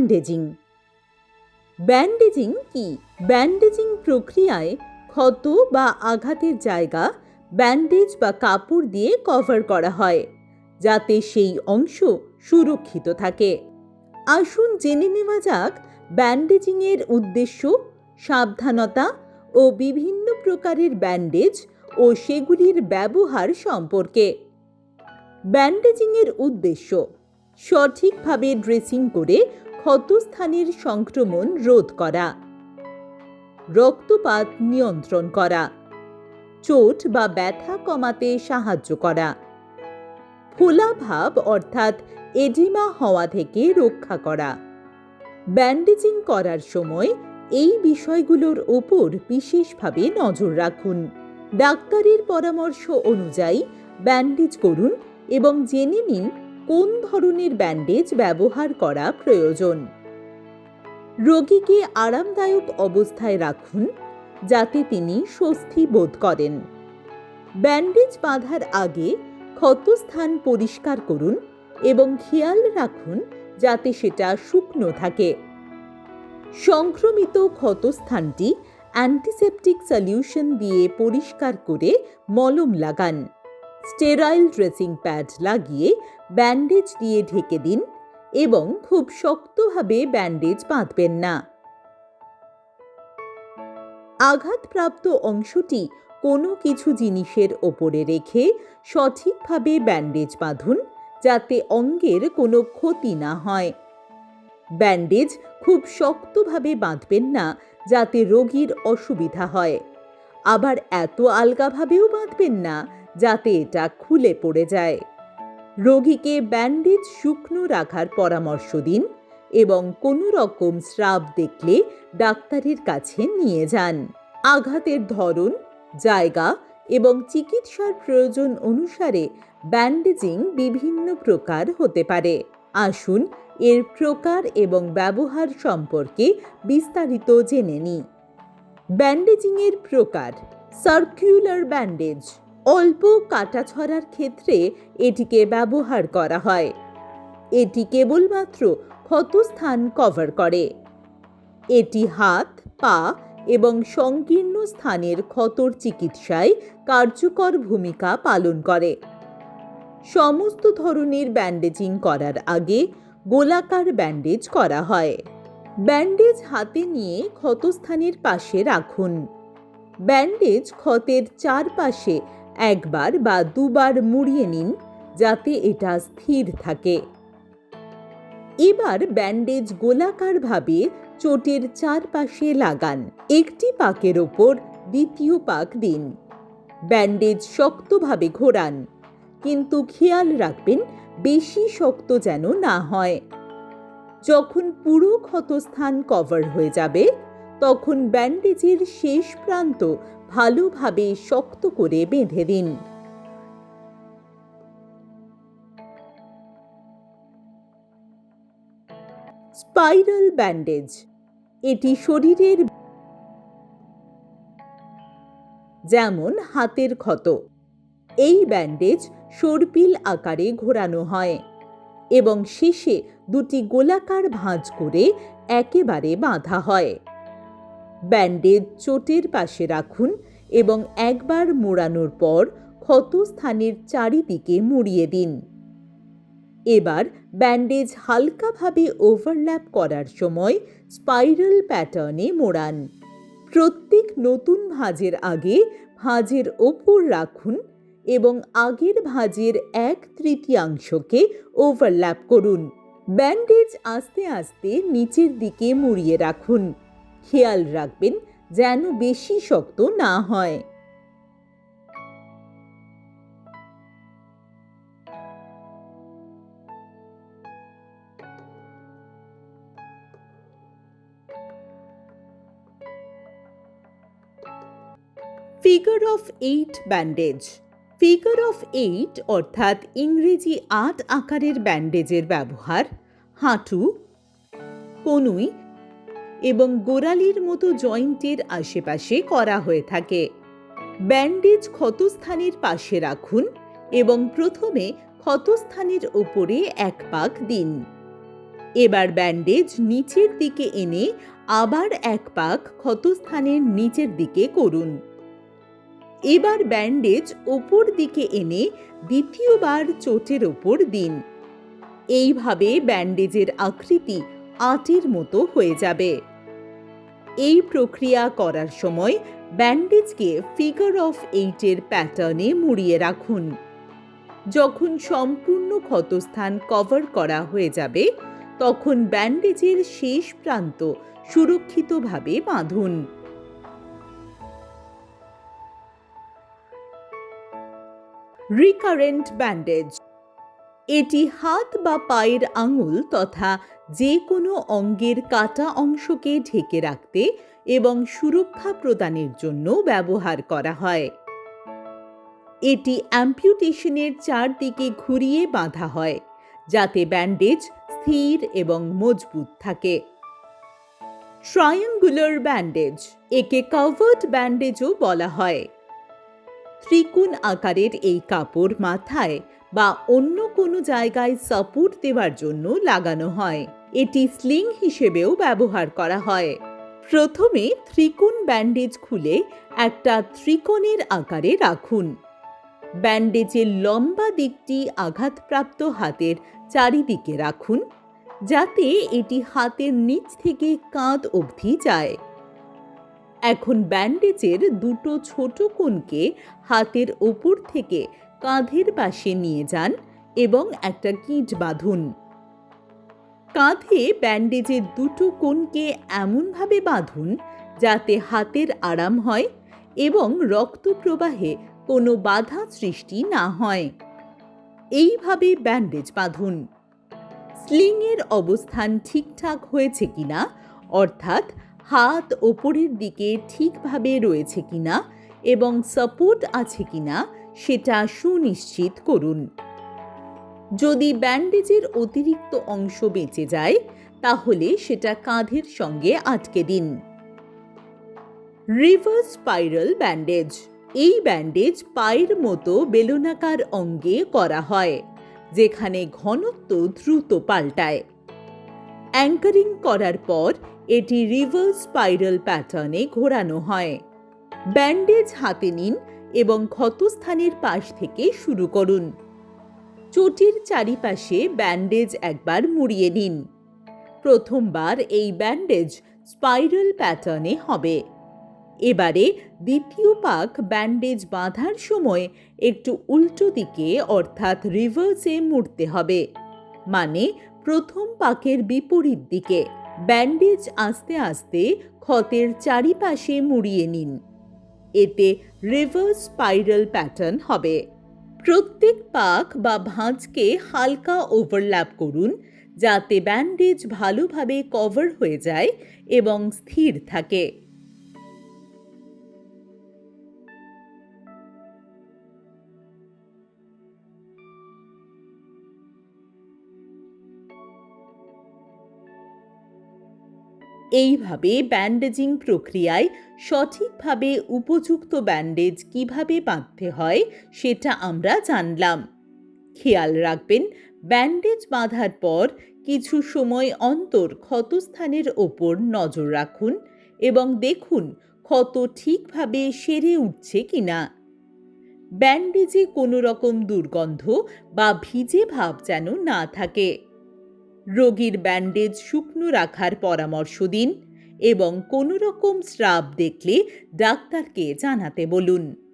ব্যান্ডেজিং। ব্যান্ডেজিং কি? ব্যান্ডেজিং প্রক্রিয়ায় ক্ষত বা আঘাতের জায়গা ব্যান্ডেজ বা কাপড় দিয়ে কভার করা হয়, যাতে সেই অংশ সুরক্ষিত থাকে। আসুন জেনে নেওয়া যাক ব্যান্ডেজিংয়ের উদ্দেশ্য, সাবধানতা ও বিভিন্ন প্রকারের ব্যান্ডেজ ও সেগুলির ব্যবহার সম্পর্কে। ব্যান্ডেজিংয়ের উদ্দেশ্য, সঠিকভাবে ড্রেসিং করে ক্ষতস্থানের সংক্রমণ রোধ করা। রক্তপাত নিয়ন্ত্রণ করা। চোট বা ব্যথা কমাতে সাহায্য করা। ফোলাভাব অর্থাৎ এডিমা হওয়া থেকে রক্ষা করা। ব্যান্ডেজিং করার সময় এই বিষয়গুলোর ওপর বিশেষভাবে নজর রাখুন। ডাক্তারের পরামর্শ অনুযায়ী ব্যান্ডেজ করুন এবং জেনে নিন কোন ধরনের ব্যান্ডেজ ব্যবহার করা প্রয়োজন? রোগীকে আরামদায়ক অবস্থায় রাখুন, যাতে তিনি স্বস্তি বোধ করেন। ব্যান্ডেজ বাঁধার আগে ক্ষতস্থান পরিষ্কার করুন এবং খেয়াল রাখুন যাতে সেটা শুকনো থাকে। সংক্রমিত ক্ষতস্থানটি অ্যান্টিসেপটিক সলিউশন দিয়ে পরিষ্কার করে মলম লাগান। স্টেরাইল ড্রেসিং প্যাড লাগিয়ে ব্যান্ডেজ দিয়ে ঢেকে দিন এবং খুব শক্তভাবে ব্যান্ডেজ বাঁধবেন না। আঘাতপ্রাপ্ত অংশটি কোনো কিছু জিনিসের ওপরে রেখে সঠিকভাবে ব্যান্ডেজ বাঁধুন যাতে অঙ্গের কোনো ক্ষতি না হয়। ব্যান্ডেজ খুব শক্তভাবে বাঁধবেন না যাতে রোগীর অসুবিধা হয়। আবার এত আলগাভাবেও বাঁধবেন না যাতে এটা খুলে পড়ে যায়। রোগীকে ব্যান্ডেজ শুকনো রাখার পরামর্শ দিন এবং কোনো রকম স্রাব দেখলে ডাক্তারের কাছে নিয়ে যান। আঘাতের ধরন, জায়গা এবং চিকিৎসার প্রয়োজন অনুসারে ব্যান্ডেজিং বিভিন্ন প্রকার হতে পারে। আসুন এর প্রকার এবং ব্যবহার সম্পর্কে বিস্তারিত জেনে নিই। ব্যান্ডেজিংয়ের প্রকার সার্কুলার ব্যান্ডেজ অল্প কাটা ছড়ার ক্ষেত্রে এটিকে ব্যবহার করা হয়। এটি কেবলমাত্র ক্ষতস্থান কভার করে। এটি হাত, পা এবং সংকীর্ণ স্থানের ক্ষতর চিকিৎসায় কার্যকর ভূমিকা পালন করে। সমস্ত ধরনের ব্যান্ডেজিং করার আগে গোলাকার ব্যান্ডেজ করা হয়। ব্যান্ডেজ হাতে নিয়ে ক্ষতস্থানের পাশে রাখুন। ব্যান্ডেজ ক্ষতের চারপাশে একবার বা দুবার মুড়িয়ে নিন যাতে এটা স্থির থাকে। এবার ব্যান্ডেজ গোলাকারভাবে চোটের চারপাশে লাগান। একটি পাকের ওপর দ্বিতীয় পাক দিন। ব্যান্ডেজ শক্তভাবে ঘোরান, কিন্তু খেয়াল রাখবেন বেশি শক্ত যেন না হয়। যখন পুরো ক্ষতস্থান কভার হয়ে যাবে তখন ব্যান্ডেজের শেষ প্রান্ত ভালোভাবে শক্ত করে বেঁধে দিন। স্পাইরাল ব্যান্ডেজ, এটি শরীরের যেমন হাতের ক্ষত, এই ব্যান্ডেজ সর্পিল আকারে ঘোরানো হয় এবং শেষে দুটি গোলাকার ভাঁজ করে একেবারে বাঁধা হয়। ব্যান্ডেজ চোটের পাশে রাখুন এবং একবার মোড়ানোর পর ক্ষত স্থানের চারিদিকে মুড়িয়ে দিন। এবার ব্যান্ডেজ হালকাভাবে ওভারল্যাপ করার সময় স্পাইরাল প্যাটার্নে মোড়ান। প্রত্যেক নতুন ভাঁজের আগে ভাঁজের ওপর রাখুন এবং আগের ভাঁজের এক তৃতীয়াংশকে ওভারল্যাপ করুন। ব্যান্ডেজ আস্তে আস্তে নিচের দিকে মুড়িয়ে রাখুন। খেয়াল রাখবেন যেন বেশি শক্ত না হয়। Figure of eight bandage figure of eight অর্থাৎ ইংরেজি আট আকারের ব্যান্ডেজের ব্যবহার। হাঁটু। কনুই এবং গোড়ালির মতো জয়েন্টের আশেপাশে করা হয়ে থাকে। ব্যান্ডেজ ক্ষতস্থানের পাশে রাখুন এবং প্রথমে ক্ষতস্থানের ওপরে এক পাক দিন। এবার ব্যান্ডেজ নিচের দিকে এনে আবার এক পাক ক্ষতস্থানের নিচের দিকে করুন। এবার ব্যান্ডেজ ওপর দিকে এনে দ্বিতীয়বার চোটের ওপর দিন। এইভাবে ব্যান্ডেজের আকৃতি আটের মতো হয়ে যাবে। এই প্রক্রিয়া করার সময় ব্যান্ডেজকে ফিগার অফ এইটের প্যাটার্নে মুড়িয়ে রাখুন। যখন সম্পূর্ণ ক্ষতস্থান কভার করা হয়ে যাবে, তখন ব্যান্ডেজের শেষ প্রান্ত সুরক্ষিতভাবে বাঁধুন। রিকারেন্ট ব্যান্ডেজ এটি হাত বা পায়ের আঙুল তথা যে কোনো অঙ্গের কাটা অংশকে ঢেকে রাখতে এবং সুরক্ষা প্রদানের জন্য ব্যবহার করা হয়। এটি অ্যাম্পিউটেশনের চারদিকে ঘুরিয়ে বাঁধা হয়, যাতে ব্যান্ডেজ স্থির এবং মজবুত থাকে। ট্রায়াঙ্গুলার ব্যান্ডেজ, একে কাভার্ড ব্যান্ডেজও বলা হয়। ত্রিকোণ আকারের এই কাপড় মাথায় বা অন্য কোনো জায়গায় সাপোর্ট দেওয়ার জন্য লাগানো হয়। এটি স্লিং হিসেবেও ব্যবহার করা হয়। প্রথমে ত্রিকোণ ব্যান্ডেজ খুলে একটা ত্রিকোণের আকারে রাখুন। ব্যান্ডেজের লম্বা দিকটি আঘাতপ্রাপ্ত হাতের চারিদিকে রাখুন, যাতে এটি হাতের নিচ থেকে কাঁধ অবধি যায়। এখন ব্যান্ডেজের দুটো ছোট কোণকে হাতের ওপর থেকে কাঁধের পাশে নিয়ে যান এবং একটা কিট বাঁধুন। কাঁধে ব্যান্ডেজের দুটো কোণকে এমনভাবে বাঁধুন যাতে হাতের আরাম হয় এবং রক্ত প্রবাহে কোনো বাধা সৃষ্টি না হয়। এইভাবে ব্যান্ডেজ বাঁধুন। স্লিংয়ের অবস্থান ঠিকঠাক হয়েছে কিনা, অর্থাৎ হাত ওপরের দিকে ঠিকভাবে রয়েছে কিনা এবং সাপোর্ট আছে কিনা সেটা সুনিশ্চিত করুন। যদি ব্যান্ডেজের অতিরিক্ত অংশ বেঁচে যায়, তাহলে সেটা কাঁধের সঙ্গে আটকে দিন। Reverse spiral bandage. এই ব্যান্ডেজ পায়ের মতো বেলুনাকার অঙ্গে করা হয়, যেখানে ঘনত্ব দ্রুত পাল্টায়। অ্যাঙ্কারিং করার পর এটি রিভার্স স্পাইরাল প্যাটার্নে ঘোরানো হয়। ব্যান্ডেজ হাতে নিন এবং ক্ষতস্থানের পাশ থেকে শুরু করুন। চোটের চারিপাশে ব্যান্ডেজ একবার মুড়িয়ে নিন। প্রথমবার এই ব্যান্ডেজ স্পাইরাল প্যাটার্নে হবে। এবারে দ্বিতীয় পাক ব্যান্ডেজ বাঁধার সময় একটু উল্টো দিকে অর্থাৎ রিভার্সে মুড়তে হবে। মানে প্রথম পাকের বিপরীত দিকে। ব্যান্ডেজ আস্তে আস্তে ক্ষতের চারিপাশে মুড়িয়ে নিন। এতে রিভার্স স্পাইরাল প্যাটার্ন হবে। প্রত্যেক পাক বা ভাঁজকে হালকা ওভারল্যাপ করুন, যাতে ব্যান্ডেজ ভালোভাবে কভার হয়ে যায় এবং স্থির থাকে। এইভাবে ব্যান্ডেজিং প্রক্রিয়ায় সঠিকভাবে উপযুক্ত ব্যান্ডেজ কীভাবে বাঁধতে হয় সেটা আমরা জানলাম। খেয়াল রাখবেন ব্যান্ডেজ বাঁধার পর কিছু সময় অন্তর ক্ষতস্থানের ওপর নজর রাখুন এবং দেখুন ক্ষত ঠিকভাবে সেরে উঠছে কিনা। ব্যান্ডেজে কোনো রকম দুর্গন্ধ বা ভিজে ভাব যেন না থাকে। রোগীর ব্যান্ডেজ শুকনো রাখার পরামর্শ দিন এবং কোনো রকম স্রাব দেখলে ডাক্তারকে জানাতে বলুন।